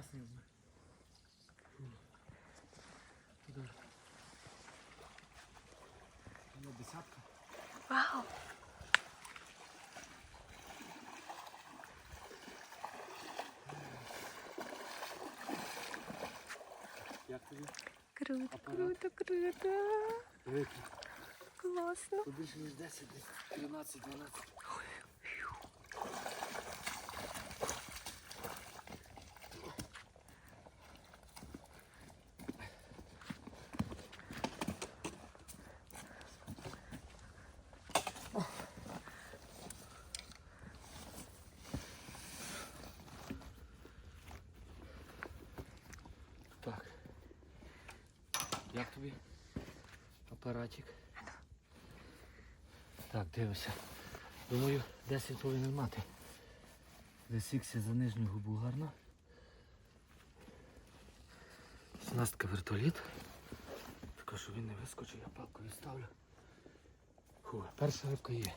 Не знаю. Туди. Ну, десятка. Вау! Як тобі? Круто, круто, круто. Великий. Класно. Тут більше ніж 10, десь 13, 12. Як тобі? Апаратик. Так, дивися. Думаю, 10 повинен мати. Засікся за нижню губу гарно. Снастка вертоліт. Така, що він не вискочив, я палку відставлю. Фу, перша рибка є.